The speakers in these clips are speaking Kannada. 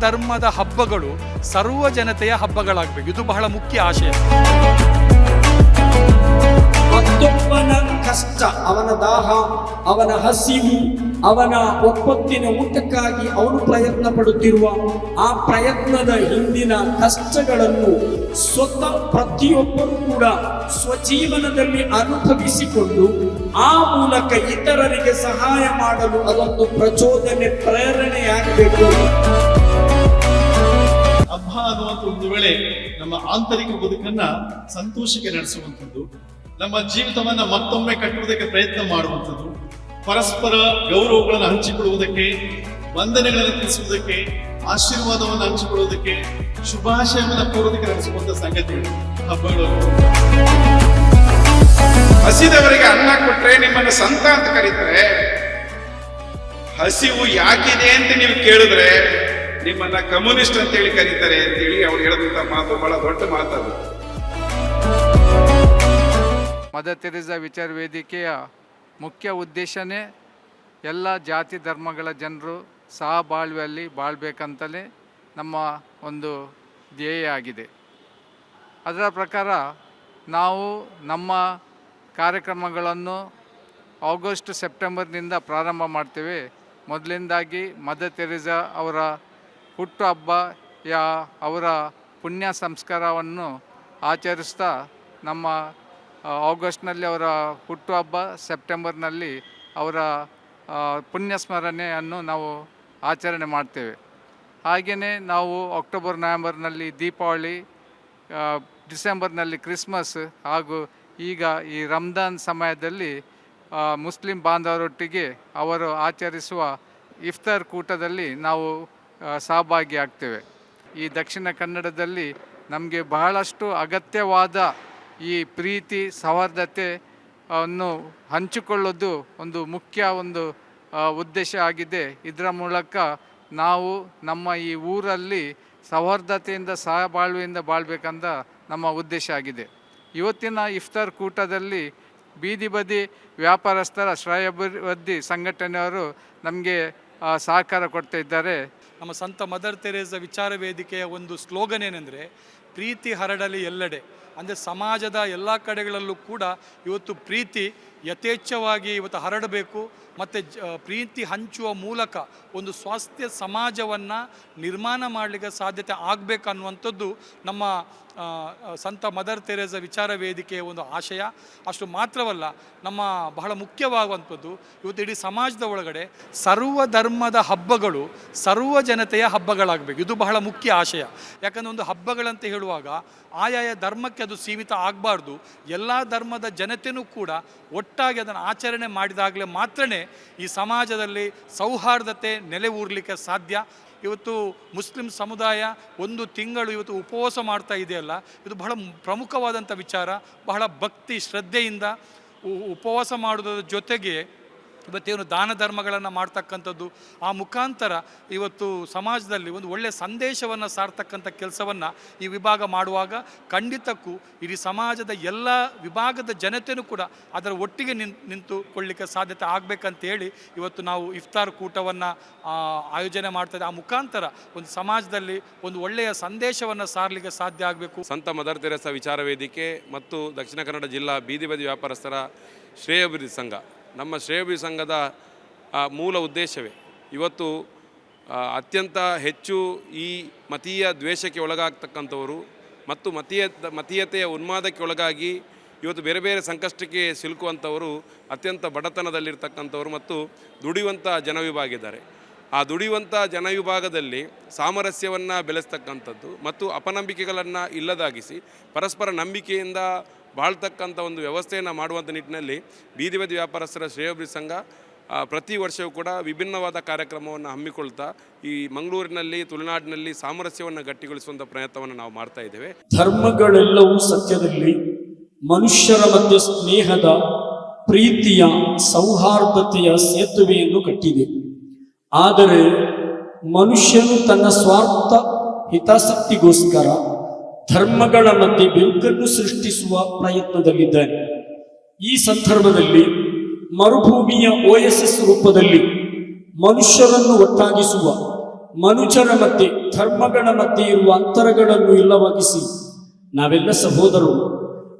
ಧರ್ಮದ ಹಬ್ಬಗಳು ಸರ್ವ ಜನತೆಯ ಹಬ್ಬಗಳಾಗಬೇಕು. ಇದು ಬಹಳ ಮುಖ್ಯ ಆಶಯ. ಮತ್ತೊಬ್ಬನ ಕಷ್ಟ, ಅವನ ದಾಹ, ಅವನ ಹಸಿವು, ಅವನ ಒಪ್ಪತ್ತಿನ ಊಟಕ್ಕಾಗಿ ಅವನು ಪ್ರಯತ್ನ ಪಡುತ್ತಿರುವ ಆ ಪ್ರಯತ್ನದ ಹಿಂದಿನ ಕಷ್ಟಗಳನ್ನು ಸ್ವತಃ ಪ್ರತಿಯೊಬ್ಬರೂ ಕೂಡ ಸ್ವಜೀವನದಲ್ಲಿ ಅನುಭವಿಸಿಕೊಂಡು ಆ ಮೂಲಕ ಇತರರಿಗೆ ಸಹಾಯ ಮಾಡಲು ಅದೊಂದು ಪ್ರಚೋದನೆ ಪ್ರೇರಣೆಯಾಗಬೇಕು ಹಬ್ಬ ಅನ್ನುವಂಥ ಒಂದು ವೇಳೆ ನಮ್ಮ ಆಂತರಿಕ ಬದುಕನ್ನ ಸಂತೋಷಕ್ಕೆ ನಡೆಸುವಂಥದ್ದು, ನಮ್ಮ ಜೀವಿತವನ್ನ ಮತ್ತೊಮ್ಮೆ ಕಟ್ಟುವುದಕ್ಕೆ ಪ್ರಯತ್ನ ಮಾಡುವಂಥದ್ದು, ಪರಸ್ಪರ ಗೌರವಗಳನ್ನು ಹಂಚಿಕೊಳ್ಳುವುದಕ್ಕೆ, ವಂದನೆಗಳನ್ನು ತಿಳಿಸುವುದಕ್ಕೆ, ಆಶೀರ್ವಾದವನ್ನು ಹಂಚಿಕೊಳ್ಳುವುದಕ್ಕೆ, ಶುಭಾಶಯವನ್ನು ಕೋರೋದಕ್ಕೆ ನಡೆಸುವಂತ ಸಂಗತಿಗಳು ಹಬ್ಬಗಳು ಹಸಿದವರಿಗೆ ಅನ್ನ ಕೊಟ್ರೆ ನಿಮ್ಮನ್ನು ಸಂತ ಅಂತ ಕರೀತಾರೆ. ಹಸಿವು ಯಾಕಿದೆ ಅಂತ ನೀವು ಕೇಳಿದ್ರೆ ನಿಮ್ಮನ್ನ ಕಮ್ಯುನಿಸ್ಟ್ ಅಂತ ಹೇಳಿ ಕರೀತಾರೆ ಅಂತೇಳಿ ಅವ್ರು ಹೇಳಿದಂತ ಮಾತು ಬಹಳ ದೊಡ್ಡ ಮಾತದು ಮದರ್ ತೆರೆಸಾ ವಿಚಾರ ವೇದಿಕೆಯ ಮುಖ್ಯ ಉದ್ದೇಶನೇ ಎಲ್ಲ ಜಾತಿ ಧರ್ಮಗಳ ಜನರು ಸಹ ಬಾಳ್ವೆಯಲ್ಲಿ ಬಾಳ್ಬೇಕಂತಲೇ ನಮ್ಮ ಒಂದು ಧ್ಯೇಯ ಆಗಿದೆ. ಅದರ ಪ್ರಕಾರ ನಾವು ನಮ್ಮ ಕಾರ್ಯಕ್ರಮಗಳನ್ನು ಆಗಸ್ಟ್ ಸೆಪ್ಟೆಂಬರ್ನಿಂದ ಪ್ರಾರಂಭ ಮಾಡ್ತೇವೆ. ಮೊದಲಿಂದಾಗಿ ಮದರ್ ತೆರೆಸಾ ಅವರ ಹುಟ್ಟುಹಬ್ಬ, ಯಾ ಅವರ ಪುಣ್ಯ ಸಂಸ್ಕಾರವನ್ನು ಆಚರಿಸ್ತಾ ನಮ್ಮ ಆಗಸ್ಟ್ನಲ್ಲಿ ಅವರ ಹುಟ್ಟು ಹಬ್ಬ ಸೆಪ್ಟೆಂಬರ್ನಲ್ಲಿ ಅವರ ಪುಣ್ಯ ಸ್ಮರಣೆಯನ್ನು ನಾವು ಆಚರಣೆ ಮಾಡ್ತೇವೆ. ಹಾಗೆಯೇ ನಾವು ಅಕ್ಟೋಬರ್, ನವೆಂಬರ್ನಲ್ಲಿ ದೀಪಾವಳಿ ಡಿಸೆಂಬರ್ನಲ್ಲಿ ಕ್ರಿಸ್ಮಸ್ ಹಾಗೂ ಈಗ ಈ ರಂಜಾನ್ ಸಮಯದಲ್ಲಿ ಮುಸ್ಲಿಂ ಬಾಂಧವರೊಟ್ಟಿಗೆ ಅವರು ಆಚರಿಸುವ ಇಫ್ತಾರ್ ಕೂಟದಲ್ಲಿ ನಾವು ಆ, ಸಹಭಾಗಿಯಾಗ್ತೇವೆ ಈ ದಕ್ಷಿಣ ಕನ್ನಡದಲ್ಲಿ ನಮಗೆ ಬಹಳಷ್ಟು ಅಗತ್ಯವಾದ ಈ ಪ್ರೀತಿ ಸೌಹಾರ್ದತೆ ಅನ್ನು ಹಂಚಿಕೊಳ್ಳೋದು ಒಂದು ಮುಖ್ಯ ಒಂದು ಉದ್ದೇಶ ಆಗಿದೆ. ಇದರ ಮೂಲಕ ನಾವು ನಮ್ಮ ಈ ಊರಲ್ಲಿ ಸೌಹಾರ್ದತೆಯಿಂದ ಸಹಬಾಳ್ವೆಯಿಂದ ಬಾಳ್ಬೇಕಂತ ನಮ್ಮ ಉದ್ದೇಶ ಆಗಿದೆ. ಇವತ್ತಿನ ಇಫ್ತಾರ್ ಕೂಟದಲ್ಲಿ ಬೀದಿ ಬದಿ ವ್ಯಾಪಾರಸ್ಥರ ಶ್ರೇಯಾಭಿವೃದ್ಧಿ ಸಂಘಟನೆಯವರು ನಮಗೆ ಸಹಕಾರ ಕೊಡ್ತಾ ಇದ್ದಾರೆ. ನಮ್ಮ ಸಂತ ಮದರ್ ತೆರೇಸ ವಿಚಾರ ವೇದಿಕೆಯ ಒಂದು ಸ್ಲೋಗನ್ ಏನೆಂದರೆ ಪ್ರೀತಿ ಹರಡಲಿ ಎಲ್ಲೆಡೆ. ಅಂದರೆ ಸಮಾಜದ ಎಲ್ಲ ಕಡೆಗಳಲ್ಲೂ ಕೂಡ ಇವತ್ತು ಪ್ರೀತಿ ಯಥೇಚ್ಛವಾಗಿ ಇವತ್ತು ಹರಡಬೇಕು ಮತ್ತು ಪ್ರೀತಿ ಹಂಚುವ ಮೂಲಕ ಒಂದು ಸ್ವಾಸ್ಥ್ಯ ಸಮಾಜವನ್ನು ನಿರ್ಮಾಣ ಮಾಡಲಿಕ್ಕೆ ಸಾಧ್ಯತೆ ಆಗಬೇಕು ಅನ್ನುವಂಥದ್ದು ನಮ್ಮ ಸಂತ ಮದರ್ ತೆರೇಸ ವಿಚಾರ ವೇದಿಕೆಯ ಒಂದು ಆಶಯ. ಅಷ್ಟು ಮಾತ್ರವಲ್ಲ, ನಮ್ಮ ಬಹಳ ಮುಖ್ಯವಾಗುವಂಥದ್ದು ಇವತ್ತು ಇಡೀ ಸಮಾಜದ ಒಳಗಡೆ ಸರ್ವ ಧರ್ಮದ ಹಬ್ಬಗಳು ಸರ್ವ ಜನತೆಯ ಹಬ್ಬಗಳಾಗಬೇಕು. ಇದು ಬಹಳ ಮುಖ್ಯ ಆಶಯ. ಯಾಕಂದರೆ ಒಂದು ಹಬ್ಬಗಳಂತ ಹೇಳುವಾಗ ಆಯಾಯ ಧರ್ಮಕ್ಕೆ ಅದು ಸೀಮಿತ ಆಗಬಾರ್ದು. ಎಲ್ಲ ಧರ್ಮದ ಜನತೆಯೂ ಕೂಡ ಒಟ್ಟಾಗಿ ಅದನ್ನು ಆಚರಣೆ ಮಾಡಿದಾಗಲೇ ಮಾತ್ರನೇ ಈ ಸಮಾಜದಲ್ಲಿ ಸೌಹಾರ್ದತೆ ನೆಲೆ ಊರಲಿಕ್ಕೆ ಸಾಧ್ಯ. ಇವತ್ತು ಮುಸ್ಲಿಂ ಸಮುದಾಯ ಒಂದು ತಿಂಗಳು ಇವತ್ತು ಉಪವಾಸ ಮಾಡ್ತಾ ಇದೆಯಲ್ಲ, ಇದು ಬಹಳ ಪ್ರಮುಖವಾದಂಥ ವಿಚಾರ. ಬಹಳ ಭಕ್ತಿ, ಶ್ರದ್ಧೆಯಿಂದ ಉಪವಾಸ ಮಾಡುವುದರ ಜೊತೆಗೆ ಇವತ್ತೇನು ದಾನ ಧರ್ಮಗಳನ್ನು ಮಾಡ್ತಕ್ಕಂಥದ್ದು, ಆ ಮುಖಾಂತರ ಇವತ್ತು ಸಮಾಜದಲ್ಲಿ ಒಂದು ಒಳ್ಳೆಯ ಸಂದೇಶವನ್ನು ಸಾರ್ತಕ್ಕಂಥ ಕೆಲಸವನ್ನು ಈ ವಿಭಾಗ ಮಾಡುವಾಗ ಖಂಡಿತಕ್ಕೂ ಇಡೀ ಸಮಾಜದ ಎಲ್ಲ ವಿಭಾಗದ ಜನತೆಯೂ ಕೂಡ ಅದರ ಒಟ್ಟಿಗೆ ನಿಂತುಕೊಳ್ಳಿಕ್ಕೆ ಸಾಧ್ಯತೆ ಆಗಬೇಕಂತ ಹೇಳಿ ಇವತ್ತು ನಾವು ಇಫ್ತಾರ್ ಕೂಟವನ್ನು ಆಯೋಜನೆ ಮಾಡ್ತದೆ ಆ ಮುಖಾಂತರ ಒಂದು ಸಮಾಜದಲ್ಲಿ ಒಂದು ಒಳ್ಳೆಯ ಸಂದೇಶವನ್ನು ಸಾರಲಿಕ್ಕೆ ಸಾಧ್ಯ ಆಗಬೇಕು. ಸಂತ ಮದರ್ ತೆರೆಸ ವಿಚಾರ ವೇದಿಕೆ ಮತ್ತು ದಕ್ಷಿಣ ಕನ್ನಡ ಜಿಲ್ಲಾ ಬೀದಿ ಬದಿ ವ್ಯಾಪಾರಸ್ಥರ ಶ್ರೇಯೋಭಿವೃದ್ಧಿ ಸಂಘ. ನಮ್ಮ ಶ್ರೇಯೋಭಿವೃದ್ಧಿ ಸಂಘದ ಮೂಲ ಉದ್ದೇಶವೇ. ಇವತ್ತು ಅತ್ಯಂತ ಹೆಚ್ಚು ಈ ಮತೀಯ ದ್ವೇಷಕ್ಕೆ ಒಳಗಾಗ್ತಕ್ಕಂಥವರು ಮತ್ತು ಮತೀಯ, ಮತೀಯತೆಯ ಉನ್ಮಾದಕ್ಕೆ ಒಳಗಾಗಿ ಇವತ್ತು ಬೇರೆ ಬೇರೆ ಸಂಕಷ್ಟಕ್ಕೆ ಸಿಲುಕುವಂಥವರು, ಅತ್ಯಂತ ಬಡತನದಲ್ಲಿರ್ತಕ್ಕಂಥವರು ಮತ್ತು ದುಡಿಯುವಂಥ ಜನವಿಭಾಗ ಇದ್ದಾರೆ ಆ ದುಡಿಯುವಂಥ ಜನವಿಭಾಗದಲ್ಲಿ ಸಾಮರಸ್ಯವನ್ನು ಬೆಳೆಸ್ತಕ್ಕಂಥದ್ದು ಮತ್ತು ಅಪನಂಬಿಕೆಗಳನ್ನು ಇಲ್ಲದಾಗಿಸಿ, ಪರಸ್ಪರ ನಂಬಿಕೆಯಿಂದ ಬಾಳ್ತಕ್ಕಂಥ ಒಂದು ವ್ಯವಸ್ಥೆಯನ್ನು ಮಾಡುವಂಥ ನಿಟ್ಟಿನಲ್ಲಿ ಬೀದಿ ಬದಿ ವ್ಯಾಪಾರಸ್ಥರ ಶ್ರೇಯೋಭಿ ಸಂಘ ಪ್ರತಿ ವರ್ಷವೂ ಕೂಡ ವಿಭಿನ್ನವಾದ ಕಾರ್ಯಕ್ರಮವನ್ನು ಹಮ್ಮಿಕೊಳ್ತಾ ಈ ಮಂಗಳೂರಿನಲ್ಲಿ, ತುಳುನಾಡಿನಲ್ಲಿ ಸಾಮರಸ್ಯವನ್ನು ಗಟ್ಟಿಗೊಳಿಸುವಂಥ ಪ್ರಯತ್ನವನ್ನು ನಾವು ಮಾಡ್ತಾ ಇದ್ದೇವೆ. ಧರ್ಮಗಳೆಲ್ಲವೂ ಸತ್ಯದಲ್ಲಿ ಮನುಷ್ಯರ ಮಧ್ಯೆ ಸ್ನೇಹದ ಪ್ರೀತಿಯ ಸೌಹಾರ್ದತೆಯ ಸೇತುವೆಯನ್ನು ಕಟ್ಟಿದೆ. ಆದರೆ ಮನುಷ್ಯನು ತನ್ನ ಸ್ವಾರ್ಥ ಹಿತಾಸಕ್ತಿಗೋಸ್ಕರ ಧರ್ಮಗಳ ಮಧ್ಯೆ ಬೆಂಕನ್ನು ಸೃಷ್ಟಿಸುವ ಪ್ರಯತ್ನದಲ್ಲಿದ್ದಾನೆ. ಈ ಸಂದರ್ಭದಲ್ಲಿ ಮರುಭೂಮಿಯ ಓಎಸ್ಎಸ್ ಎಸ್ ಎಸ್ ರೂಪದಲ್ಲಿ ಮನುಷ್ಯರನ್ನು ಒಟ್ಟಾಗಿಸುವ ಮನುಷ್ಯರ ಮಧ್ಯೆ, ಧರ್ಮಗಳ ಮಧ್ಯೆ ಇರುವ ಅಂತರಗಳನ್ನು ಇಲ್ಲವಾಗಿಸಿ, ನಾವೆಲ್ಲ ಸಹೋದರರು,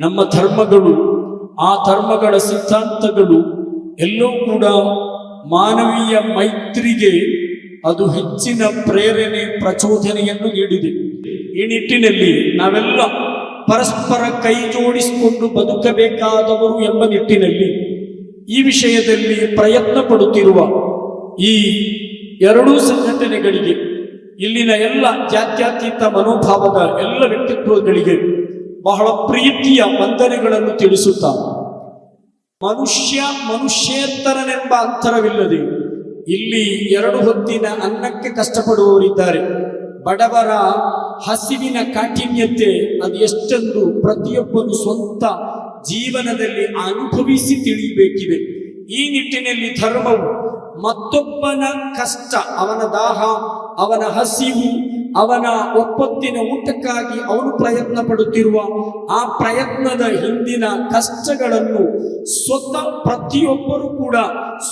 ನಮ್ಮ ಧರ್ಮಗಳು, ಆ ಧರ್ಮಗಳ ಸಿದ್ಧಾಂತಗಳು ಎಲ್ಲೋ ಕೂಡ ಮಾನವೀಯ ಮೈತ್ರಿಗೆ ಅದು ಹೆಚ್ಚಿನ ಪ್ರೇರಣೆ, ಪ್ರಚೋದನೆಯನ್ನು ನೀಡಿದೆ. ಈ ನಿಟ್ಟಿನಲ್ಲಿ ನಾವೆಲ್ಲ ಪರಸ್ಪರ ಕೈ ಜೋಡಿಸಿಕೊಂಡು ಬದುಕಬೇಕಾದವರು ಎಂಬ ನಿಟ್ಟಿನಲ್ಲಿ ಈ ವಿಷಯದಲ್ಲಿ ಪ್ರಯತ್ನ ಪಡುತ್ತಿರುವ ಈ ಎರಡೂ ಸಂಘಟನೆಗಳಿಗೆ, ಇಲ್ಲಿನ ಎಲ್ಲ ಜಾತ್ಯತೀತ ಮನೋಭಾವದ ಎಲ್ಲ ವ್ಯಕ್ತಿತ್ವಗಳಿಗೆ ಬಹಳ ಪ್ರೀತಿಯ ವಂದನೆಗಳನ್ನು ತಿಳಿಸುತ್ತಾ, ಮನುಷ್ಯ ಮನುಷ್ಯೇತರನೆಂಬ ಅಂತರವಿಲ್ಲದೆ ಇಲ್ಲಿ ಎರಡು ಹೊತ್ತಿನ ಅನ್ನಕ್ಕೆ ಕಷ್ಟಪಡುವವರಿದ್ದಾರೆ. ಬಡವರ ಹಸಿವಿನ ಕಾಠಿಣ್ಯತೆ ಅದು ಎಷ್ಟೊಂದು ಪ್ರತಿಯೊಬ್ಬನು ಸ್ವಂತ ಜೀವನದಲ್ಲಿ ಅನುಭವಿಸಿ ತಿಳಿಯಬೇಕಿದೆ. ಈ ನಿಟ್ಟಿನಲ್ಲಿ ಧರ್ಮವು ಮತ್ತೊಬ್ಬನ ಕಷ್ಟ, ಅವನ ದಾಹ, ಅವನ ಹಸಿವು, ಅವನ ಒಪ್ಪತ್ತಿನ ಊಟಕ್ಕಾಗಿ ಅವನು ಪ್ರಯತ್ನ ಪಡುತ್ತಿರುವ ಆ ಪ್ರಯತ್ನದ ಹಿಂದಿನ ಕಷ್ಟಗಳನ್ನು ಸ್ವತಃ ಪ್ರತಿಯೊಬ್ಬರು ಕೂಡ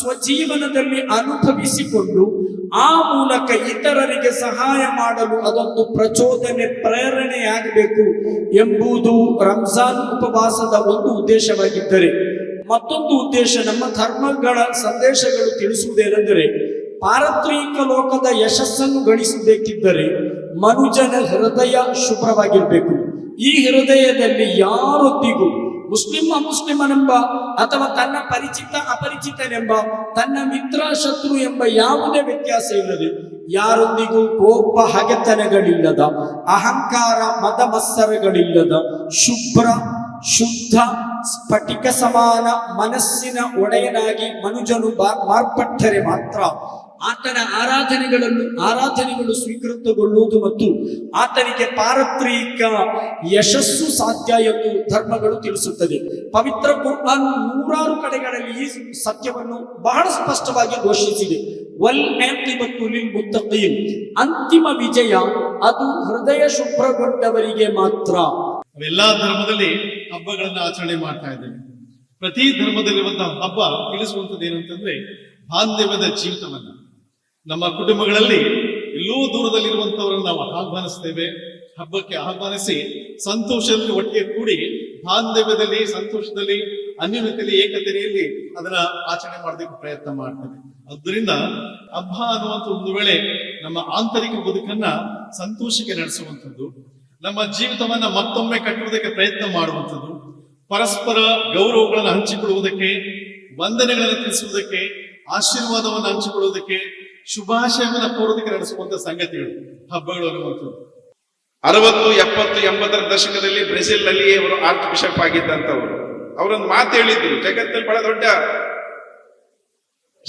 ಸ್ವಜೀವನದಲ್ಲಿ ಅನುಭವಿಸಿಕೊಂಡು ಆ ಮೂಲಕ ಇತರರಿಗೆ ಸಹಾಯ ಮಾಡಲು ಅದೊಂದು ಪ್ರಚೋದನೆ, ಪ್ರೇರಣೆಯಾಗಬೇಕು ಎಂಬುದು ರಂಜಾನ್ ಉಪವಾಸದ ಒಂದು ಉದ್ದೇಶವಾಗಿದ್ದರೆ. ಮತ್ತೊಂದು ಉದ್ದೇಶ ನಮ್ಮ ಧರ್ಮಗಳ ಸಂದೇಶಗಳು ತಿಳಿಸುವುದೇನೆಂದರೆ, ಪಾರತ್ರಿಕ ಲೋಕದ ಯಶಸ್ಸನ್ನು ಗಳಿಸಬೇಕಿದ್ದರೆ ಮನುಜನ ಹೃದಯ ಶುಭ್ರವಾಗಿರಬೇಕು. ಈ ಹೃದಯದಲ್ಲಿ ಯಾರೊತ್ತಿಗೂ ಮುಸ್ಲಿಂ ಅಮುಸ್ಲಿಮನೆಂಬ ಅಥವಾ ತನ್ನ ಪರಿಚಿತ ಅಪರಿಚಿತನೆಂಬ ತನ್ನ ಮಿತ್ರ ಶತ್ರು ಎಂಬ ಯಾವುದೇ ವ್ಯತ್ಯಾಸ ಇಲ್ಲದೆ ಯಾರೊಂದಿಗೂ ಕೋಪ ಹಗೆತನಗಳಿಲ್ಲದ, ಅಹಂಕಾರ ಮದ ಮತ್ಸರಗಳಿಲ್ಲದ ಶುಭ್ರ, ಶುದ್ಧ ಸ್ಫಟಿಕ ಸಮಾನ ಮನಸ್ಸಿನ ಒಡೆಯನಾಗಿ ಮನುಜನು ಮಾರ್ಪಟ್ಟರೆ ಮಾತ್ರ ಆತನ ಆರಾಧನೆಗಳನ್ನು ಆರಾಧನೆಗಳು ಸ್ವೀಕೃತಗೊಳ್ಳುವುದು ಮತ್ತು ಆತನಿಗೆ ಪಾರತ್ರಿಕ ಯಶಸ್ಸು ಸಾಧ್ಯ ಎಂದು ಧರ್ಮಗಳು ತಿಳಿಸುತ್ತದೆ. ಪವಿತ್ರ ಕುರ್ಬಾನ್ ನೂರಾರು ಕಡೆಗಳಲ್ಲಿ ಈ ಸತ್ಯವನ್ನು ಬಹಳ ಸ್ಪಷ್ಟವಾಗಿ ಘೋಷಿಸಿದೆ. ವಲ್ ಮತ್ತು ಲಿಲ್ ಮುತ್ತಕೀನ್. ಅಂತಿಮ ವಿಜಯ ಅದು ಹೃದಯ ಶುಭ್ರಗೊಂಡವರಿಗೆ ಮಾತ್ರ. ಎಲ್ಲಾ ಧರ್ಮದಲ್ಲಿ ಹಬ್ಬಗಳನ್ನ ಆಚರಣೆ ಮಾಡ್ತಾ ಇದ್ದೇವೆ. ಪ್ರತಿ ಧರ್ಮದಲ್ಲಿರುವಂತಹ ಹಬ್ಬ ತಿಳಿಸುವಂತದ್ದು ಏನಂತಂದ್ರೆ ಬಾಂಧವ್ಯದ ಜೀವಿತವನ್ನ. ನಮ್ಮ ಕುಟುಂಬಗಳಲ್ಲಿ ಎಲ್ಲೋ ದೂರದಲ್ಲಿರುವಂತವರನ್ನು ನಾವು ಆಹ್ವಾನಿಸ್ತೇವೆ. ಹಬ್ಬಕ್ಕೆ ಆಹ್ವಾನಿಸಿ ಸಂತೋಷದಲ್ಲಿ ಒಟ್ಟಿಗೆ ಕೂಡಿ ಬಾಂಧವ್ಯದಲ್ಲಿ, ಸಂತೋಷದಲ್ಲಿ, ಅನ್ಯೋನ್ಯತೆಯಲ್ಲಿ, ಏಕತೆಯಲ್ಲಿ ಅದನ್ನ ಆಚರಣೆ ಮಾಡೋದಕ್ಕೆ ಪ್ರಯತ್ನ ಮಾಡ್ತೇವೆ. ಆದ್ದರಿಂದ ಹಬ್ಬ ಅನ್ನುವಂಥ ಒಂದು ವೇಳೆ ನಮ್ಮ ಆಂತರಿಕ ಬದುಕನ್ನ ಸಂತೋಷಕ್ಕೆ ನಡೆಸುವಂಥದ್ದು, ನಮ್ಮ ಜೀವಿತವನ್ನ ಮತ್ತೊಮ್ಮೆ ಕಟ್ಟುವುದಕ್ಕೆ ಪ್ರಯತ್ನ ಮಾಡುವಂಥದ್ದು, ಪರಸ್ಪರ ಗೌರವಗಳನ್ನು ಹಂಚಿಕೊಳ್ಳುವುದಕ್ಕೆ, ವಂದನೆಗಳನ್ನು ತಿಳಿಸುವುದಕ್ಕೆ, ಆಶೀರ್ವಾದವನ್ನು ಹಂಚಿಕೊಳ್ಳುವುದಕ್ಕೆ ಶುಭಾಶಯವನ್ನು ಕೋರೋದಕ್ಕೆ ನಡೆಸುವಂತ ಸಂಗತಿಗಳು, ಹಬ್ಬಗಳು ಅನ್ನುವಂಥದ್ದು. ಅರವತ್ತು, ಎಪ್ಪತ್ತು, ಎಂಬತ್ತರ ದಶಕದಲ್ಲಿ ಬ್ರೆಜಿಲ್ನಲ್ಲಿ ಅವರು ಆರ್ಚ್ ಬಿಷಪ್ ಆಗಿದ್ದಂಥವ್ರು. ಅವರೊಂದು ಮಾತು ಹೇಳಿದ್ರು, ಜಗತ್ತಲ್ಲಿ ಬಹಳ ದೊಡ್ಡ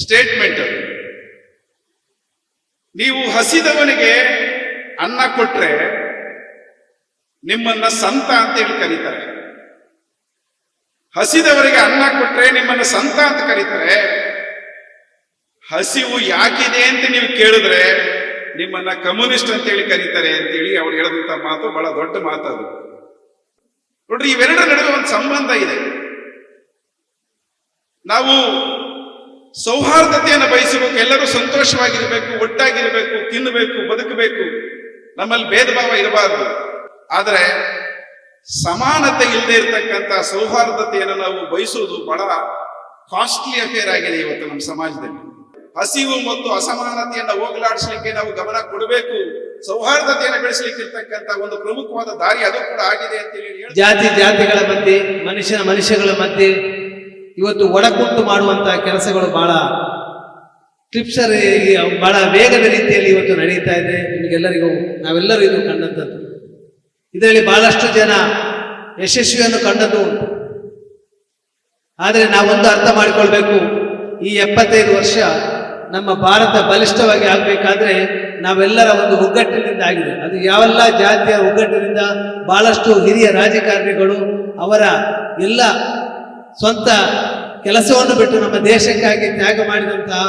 ಸ್ಟೇಟ್ಮೆಂಟ್ ನೀವು ಹಸಿದವನಿಗೆ ಅನ್ನ ಕೊಟ್ರೆ ನಿಮ್ಮನ್ನ ಸಂತ ಅಂತ ಹೇಳಿ ಕರೀತಾರೆ. ಹಸಿದವರಿಗೆ ಅನ್ನ ಕೊಟ್ರೆ ನಿಮ್ಮನ್ನ ಸಂತ ಅಂತ ಕರೀತಾರೆ. ಹಸಿವು ಯಾಕಿದೆ ಅಂತ ನೀವು ಕೇಳಿದ್ರೆ ನಿಮ್ಮನ್ನ ಕಮ್ಯುನಿಸ್ಟ್ ಅಂತ ಹೇಳಿ ಕರೀತಾರೆ ಅಂತೇಳಿ ಅವ್ರು ಹೇಳಿದಂತ ಮಾತು ಬಹಳ ದೊಡ್ಡ ಮಾತದು. ನೋಡ್ರಿ, ಇವೆರಡರ ನಡುವೆ ಒಂದು ಸಂಬಂಧ ಇದೆ. ನಾವು ಸೌಹಾರ್ದತೆಯನ್ನು ಬಯಸಬೇಕು, ಎಲ್ಲರೂ ಸಂತೋಷವಾಗಿರಬೇಕು, ಒಟ್ಟಾಗಿರಬೇಕು ತಿನ್ನಬೇಕು ಬದುಕಬೇಕು, ನಮ್ಮಲ್ಲಿ ಭೇದ ಭಾವ ಇರಬಾರದು. ಆದರೆ ಸಮಾನತೆ ಇಲ್ಲದೆ ಇರತಕ್ಕಂತ ಸೌಹಾರ್ದತೆಯನ್ನು ನಾವು ಬಯಸುವುದು ಬಹಳ ಕಾಸ್ಟ್ಲಿ ಅಫೇರ್ ಆಗಿದೆ ಇವತ್ತು ನಮ್ಮ ಸಮಾಜದಲ್ಲಿ. ಹಸಿವು ಮತ್ತು ಅಸಮಾನತೆಯನ್ನು ಹೋಗಲಾಡಿಸಲಿಕ್ಕೆ ನಾವು ಗಮನ ಕೊಡಬೇಕು. ಸೌಹಾರ್ದತೆಯನ್ನು ಬೆಳೆಸಲಿಕ್ಕೆ ಇರ್ತಕ್ಕಂಥ ಒಂದು ಪ್ರಮುಖವಾದ ದಾರಿ ಅದು ಕೂಡ ಆಗಿದೆ ಅಂತ ಹೇಳಿ ಜಾತಿ ಜಾತಿಗಳ ಮಧ್ಯೆ, ಮನುಷ್ಯನ ಮನುಷ್ಯಗಳ ಮಧ್ಯೆ ಇವತ್ತು ಒಡಕುಂಟು ಮಾಡುವಂತಹ ಕೆಲಸಗಳು ಬಹಳ ಕ್ಲಿಪ್ಸರ್ ಬಹಳ ವೇಗದ ರೀತಿಯಲ್ಲಿ ಇವತ್ತು ನಡೀತಾ ಇದೆ. ನಿಮಗೆಲ್ಲರಿಗೂ ನಾವೆಲ್ಲರೂ ಇದು ಕಂಡಂಥದ್ದು. ಇದರಲ್ಲಿ ಬಹಳಷ್ಟು ಜನ ಯಶಸ್ವಿಯನ್ನು ಕಂಡದ್ದು ಉಂಟು. ಆದರೆ ನಾವೊಂದು ಅರ್ಥ ಮಾಡಿಕೊಳ್ಬೇಕು. ಈ ಎಪ್ಪತ್ತೈದು ವರ್ಷ ನಮ್ಮ ಭಾರತ ಬಲಿಷ್ಠವಾಗಿ ಆಗಬೇಕಾದ್ರೆ ನಾವೆಲ್ಲರ ಒಂದು ಒಗ್ಗಟ್ಟಿನಿಂದ ಆಗಿದೆ. ಅದು ಯಾವೆಲ್ಲ ಜಾತಿಯ ಒಗ್ಗಟ್ಟಿನಿಂದ ಬಹಳಷ್ಟು ಹಿರಿಯ ರಾಜಕಾರಣಿಗಳು ಅವರ ಎಲ್ಲ ಸ್ವಂತ ಕೆಲಸವನ್ನು ಬಿಟ್ಟು ನಮ್ಮ ದೇಶಕ್ಕಾಗಿ ತ್ಯಾಗ ಮಾಡಿದಂತಹ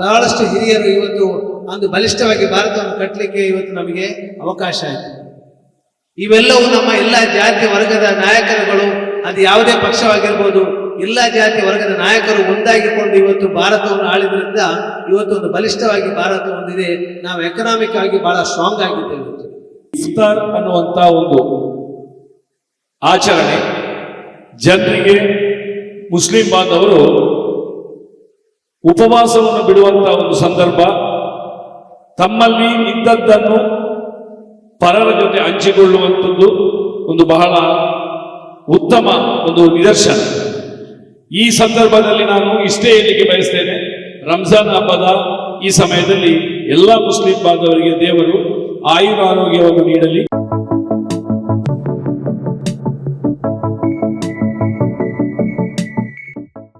ಬಹಳಷ್ಟು ಹಿರಿಯರು ಇವತ್ತು ಒಂದು ಬಲಿಷ್ಠವಾಗಿ ಭಾರತವನ್ನು ಕಟ್ಟಲಿಕ್ಕೆ ಇವತ್ತು ನಮಗೆ ಅವಕಾಶ ಆಯಿತು. ಇವೆಲ್ಲವೂ ನಮ್ಮ ಎಲ್ಲ ಜಾತಿ ವರ್ಗದ ನಾಯಕರುಗಳು, ಅದು ಯಾವುದೇ ಪಕ್ಷವಾಗಿರ್ಬೋದು ಎಲ್ಲಾ ಜಾತಿ ವರ್ಗದ ನಾಯಕರು ಒಂದಾಗಿಕೊಂಡು ಇವತ್ತು ಭಾರತವನ್ನು ಆಳಿದ್ರಿಂದ ಇವತ್ತು ಒಂದು ಬಲಿಷ್ಠವಾಗಿ ಭಾರತ ಹೊಂದಿದೆ. ನಾವು ಎಕನಾಮಿಕ್ ಆಗಿ ಬಹಳ ಸ್ಟ್ರಾಂಗ್ ಆಗಿದ್ದೇವೆ. ಇಫ್ತಾರ್ ಅನ್ನುವಂತ ಒಂದು ಆಚರಣೆ. ಜನರಿಗೆ ಮುಸ್ಲಿಂ ಬಾಂಧವರು ಉಪವಾಸವನ್ನು ಬಿಡುವಂತ ಒಂದು ಸಂದರ್ಭ. ತಮ್ಮಲ್ಲಿ ಇದ್ದದ್ದನ್ನು ಪರರ ಜೊತೆ ಹಂಚಿಕೊಳ್ಳುವಂಥದ್ದು ಒಂದು ಬಹಳ ಉತ್ತಮ ಒಂದು ನಿದರ್ಶನ. ಈ ಸಂದರ್ಭದಲ್ಲಿ ನಾನು ಇಷ್ಟೇ ಹೇಳಲಿಕ್ಕೆ ಬಯಸ್ತೇನೆ, ರಂಜಾನ್ ಹಬ್ಬದ ಈ ಸಮಯದಲ್ಲಿ ಎಲ್ಲ ಮುಸ್ಲಿಂ ಬಾಂಧವರಿಗೆ ದೇವರು ಆಯುರಾರೋಗ್ಯವನ್ನು ನೀಡಲಿ.